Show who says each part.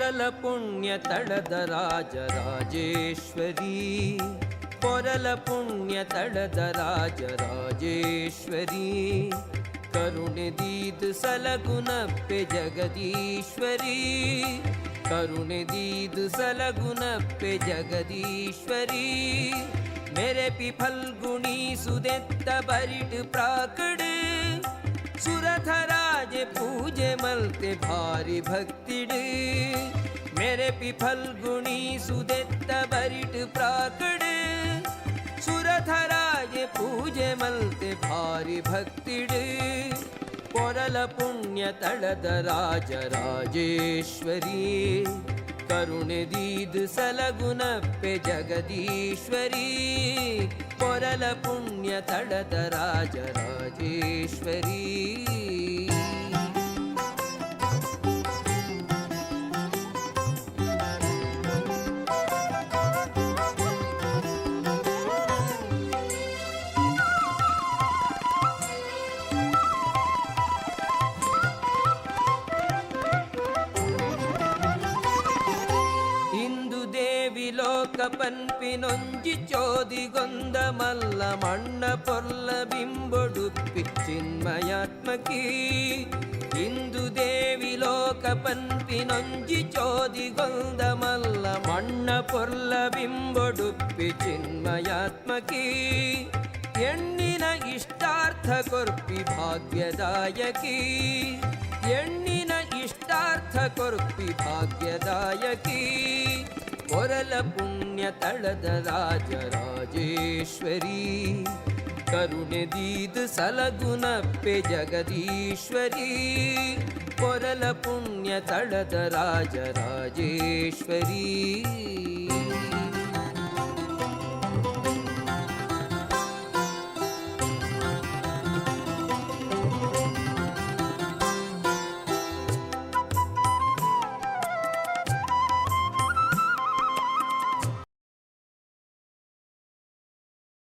Speaker 1: रल पुण्य तडद राज राजेश्वरल पुण्य तडद राज राजेश्वरी करुण दीद सलगुनप्य जगदीश्वरी करुण दीद सलगुनप्य जगदीश्वरी मेरे पिफलगुणी पूजे मलते भारी भक्तिड मेरे पिफल गुणी सुदेत्त बरिट प्राकड। सुरधराय पूजे मलते भारी भक्तिड कोरल पुण्य तड़द राज राजेश्वरी। करुणे दीद सलगुनप्पे जगदीश्वरी। कोरल पुण्य तडत राज राजेश्वरी। ಲೋಕ ಪನ್ಪಿನೊಂಜಿ ಚೋದಿಗೊಂದ ಮಲ್ಲ ಮಣ್ಣ ಪೊರ್ಲ ಬಿಂಬೊಡುಪ್ಪಿ ಚಿನ್ಮಯಾತ್ಮಕಿ ಇಂದು ದೇವಿ ಲೋಕ ಪನ್ಪಿನೊಂಜಿ ಚೋದಿಗೊಂದ ಮಲ್ಲ ಮಣ್ಣ ಪೊರ್ಲ ಬಿಂಬೊಡುಪ್ಪಿ ಚಿನ್ಮಯಾತ್ಮಕಿ ಹೆಣ್ಣಿನ ಇಷ್ಟಾರ್ಥ ಕೊರ್ಪಿ ಭಾಗ್ಯದಾಯಕಿ ಹೆಣ್ಣಿನ ಇಷ್ಟಾರ್ಥ ಕೊರ್ಪಿ ಭಾಗ್ಯದಾಯಕಿ रल पुण्यतळद राजराजेश्वरी करुण दीद् सलगुनप्य जगदीश्वरी पोरल पुण्यतळद राजराजेश्वरी